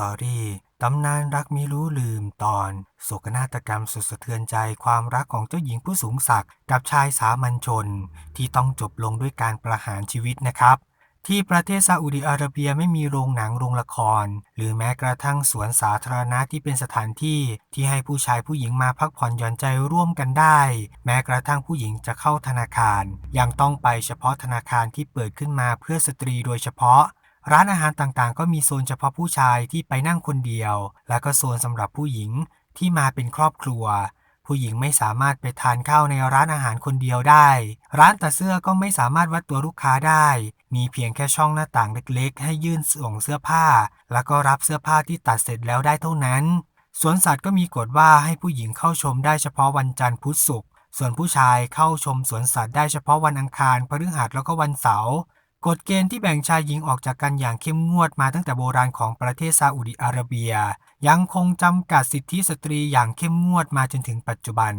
Story ตำนานรักมิรู้ลืมตอน โศกนาฏกรรมสุดสะเทือนใจความรักของเจ้าหญิงผู้สูงศักดิ์กับชายสามัญชน ที่ต้องจบลงด้วยการประหารชีวิตนะครับ ที่ประเทศซาอุดิอาระเบียไม่มีโรงหนังโรงละคร หรือแม้กระทั่งสวนสาธารณะที่เป็นสถานที่ ที่ให้ผู้ชายผู้หญิงมาพักผ่อนหย่อนใจร่วมกันได้ แม้กระทั่งผู้หญิงจะเข้าธนาคาร ยังต้องไปเฉพาะธนาคารที่เปิดขึ้นมาเพื่อสตรีโดยเฉพาะ ร้านอาหารต่างๆ ก็มีโซนเฉพาะผู้ชายที่ไปนั่งคนเดียว และก็โซนสำหรับผู้หญิงที่มาเป็นครอบครัว ผู้หญิงไม่สามารถไปทานข้าวในร้านอาหารคนเดียวได้ ร้านตัดเสื้อก็ไม่สามารถวัดตัวลูกค้าได้ มีเพียงแค่ช่องหน้าต่างเล็กๆ ให้ยื่นส่งเสื้อผ้า แล้วก็รับเสื้อผ้าที่ตัดเสร็จแล้วได้เท่านั้น สวนสัตว์ก็มีกฎว่าให้ผู้หญิงเข้าชมได้เฉพาะวันจันทร์พุธศุกร์ส่วนผู้ชายเข้าชมสวนสัตว์ได้เฉพาะวันอังคารพฤหัสแล้วก็วันเสาร์ กฎเกณฑ์ที่แบ่งชายหญิงออกจากกันอย่างเข้มงวดมาตั้งแต่โบราณของประเทศซาอุดิอาระเบีย ยังคงจำกัดสิทธิสตรีอย่างเข้มงวดมาจนถึงปัจจุบัน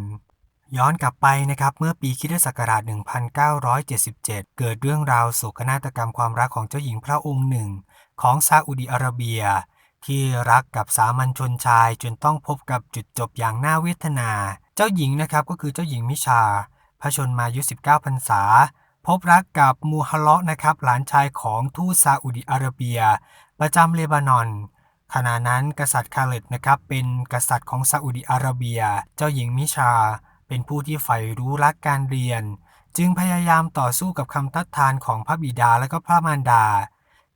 ย้อนกลับไปนะครับเมื่อปีคริสตศักราช 1977 เกิดเรื่องราวโศกนาฏกรรมความรักของเจ้าหญิงพระองค์หนึ่ง ของซาอุดิอาระเบีย ที่รักกับสามัญชนชายจนต้องพบกับจุดจบอย่างน่าเวทนา เจ้าหญิงนะครับก็คือเจ้าหญิงมิชา พระชนมายุ 19 พรรษา พบรักกับมูฮัลเลาะนะครับหลานชายของทูตซาอุดิอาระเบีย ประจำเลบานอน ขณะนั้นกษัตริย์คาเลดนะครับเป็นกษัตริย์ของซาอุดิอาระเบีย เจ้าหญิงมิชา เป็นผู้ที่ใฝ่รู้รักการเรียน จึงพยายามต่อสู้กับคำทัดทานของพระบิดาและก็พระมารดา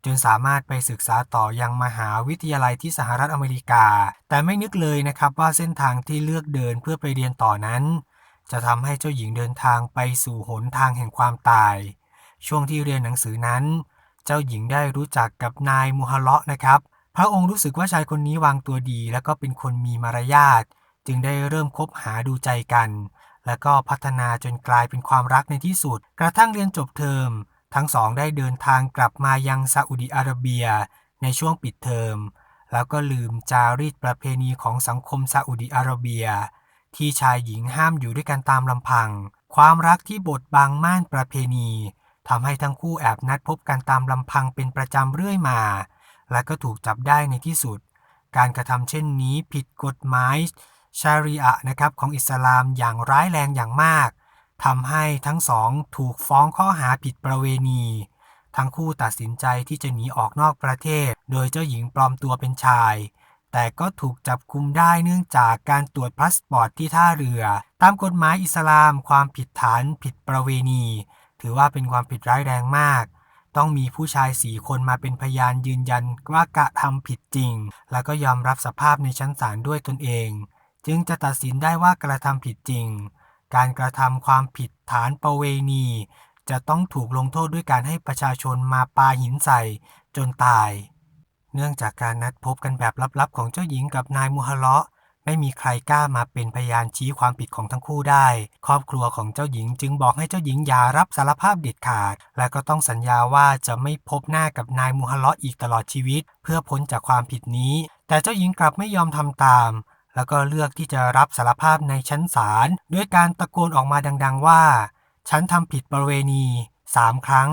จนสามารถไปศึกษาต่อยังมหาวิทยาลัยที่สหรัฐอเมริกา แต่ไม่นึกเลยนะครับว่าเส้นทางที่เลือกเดินเพื่อไปเรียนต่อนั้น จะทำให้เจ้าหญิงเดินทางไปสู่หนทางแห่งความตาย ช่วงที่เรียนหนังสือนั้น เจ้าหญิงได้รู้จักกับนายมูฮัลเลาะนะครับ พระองค์รู้สึกว่าชายคนนี้วางตัวดี และก็เป็นคนมีมารยาท จึงได้เริ่มคบหาดูใจกัน แล้วก็พัฒนาจนกลายเป็นความรักในที่สุด กระทั่งเรียนจบเทอม ทั้งสองได้เดินทางกลับมายังซาอุดิอาระเบีย ในช่วงปิดเทอม แล้วก็ลืมจารีตประเพณีของสังคมซาอุดิอาระเบีย ที่ชายหญิงห้ามอยู่ด้วยกันตามลำพัง ความรักที่บดบังม่านประเพณีทำให้ทั้งคู่แอบนัดพบกันตามลำพังเป็นประจำเรื่อยมา และก็ถูกจับได้ในที่สุด การกระทำเช่นนี้ผิดกฎหมายชารีอะนะครับของอิสลามอย่างร้ายแรงอย่างมากทำให้ทั้งสองถูกฟ้องข้อหาผิดประเวณี ทั้งคู่ตัดสินใจที่จะหนีออกนอกประเทศ โดยเจ้าหญิงปลอมตัวเป็นชาย แต่ก็ถูกจับกุมได้เนื่องจากการตรวจพาสปอร์ตที่ท่าเรือ ตามกฎหมายอิสลาม ความผิดฐานผิดประเวณี ถือว่าเป็นความผิดร้ายแรงมาก ต้องมีผู้ชายสี่คนมาเป็นพยานยืนยันว่ากระทำผิดจริง แล้วก็ยอมรับสภาพในชั้นศาลด้วยตนเอง จึงจะตัดสินได้ว่ากระทำผิดจริง การกระทำความผิดฐานประเวณีจะต้องถูกลงโทษด้วยการให้ประชาชนมาปาหินใส่จนตาย เนื่องจากการนัดพบกันแบบลับๆ ของเจ้าหญิงกับนายมูฮัลเลาะไม่มีใครกล้ามาเป็นพยานชี้ความผิดของทั้งคู่ได้ ครอบครัวของเจ้าหญิงจึงบอกให้เจ้าหญิงอย่ารับสารภาพเด็ดขาด และก็ต้องสัญญาว่าจะไม่พบหน้ากับนายมูฮัลเลาะอีกตลอดชีวิต เพื่อพ้นจากความผิดนี้ แต่เจ้าหญิงกลับไม่ยอมทำตาม แล้วก็เลือกที่จะรับสารภาพในชั้นศาลด้วยการตะโกนออกมาดัง ๆ ว่า ฉันทำผิดประเวณีสามครั้ง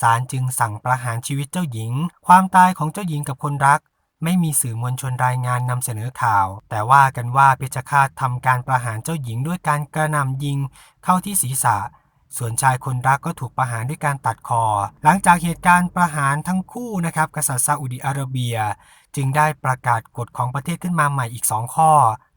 ศาลจึงสั่งประหารชีวิตเจ้าหญิง ความตายของเจ้าหญิงกับคนรัก ไม่มีสื่อมวลชนรายงานนำเสนอข่าว แต่ว่ากันว่าเพชฌฆาตทำการประหารเจ้าหญิงด้วยการกระหน่ำยิงเข้าที่ศีรษะ ส่วนชายคนรักก็ถูกประหารด้วยการตัดคอ หลังจากเหตุการณ์ประหารทั้งคู่นะครับกษัตริย์ซาอุดิอาระเบีย จึงได้ประกาศกฎของประเทศขึ้นมาใหม่อีก2ข้อ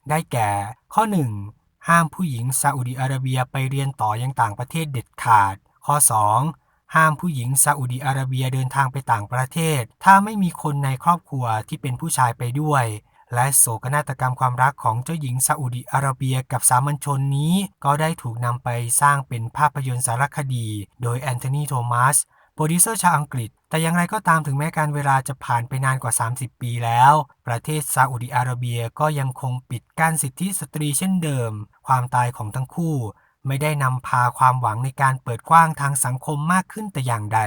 ได้แก่ ข้อ 1 ห้ามผู้หญิงซาอุดิอาระเบียไปเรียนต่อยังต่างประเทศเด็ดขาด ข้อ 2 ห้ามผู้หญิงซาอุดิอาระเบียเดินทางไปต่างประเทศ ถ้าไม่มีคนในครอบครัวที่เป็นผู้ชายไปด้วย และโศกนาฏกรรมความรักของเจ้าหญิงซาอุดิอาระเบียกับสามัญชนนี้ ก็ได้ถูกนำไปสร้างเป็นภาพยนตร์สารคดี โดยแอนโทนีโทมัสโปรดิวเซอร์ชาวอังกฤษ แต่อย่างไรก็ตามถึงแม้การเวลาจะผ่านไปนานกว่า 30 ปีแล้ว ประเทศซาอุดิอาระเบียก็ยังคงปิดกั้นสิทธิสตรีเช่นเดิม ความตายของทั้งคู่ ไม่ได้นำพาความหวังในการเปิดกว้างทางสังคมมากขึ้นแต่อย่างใด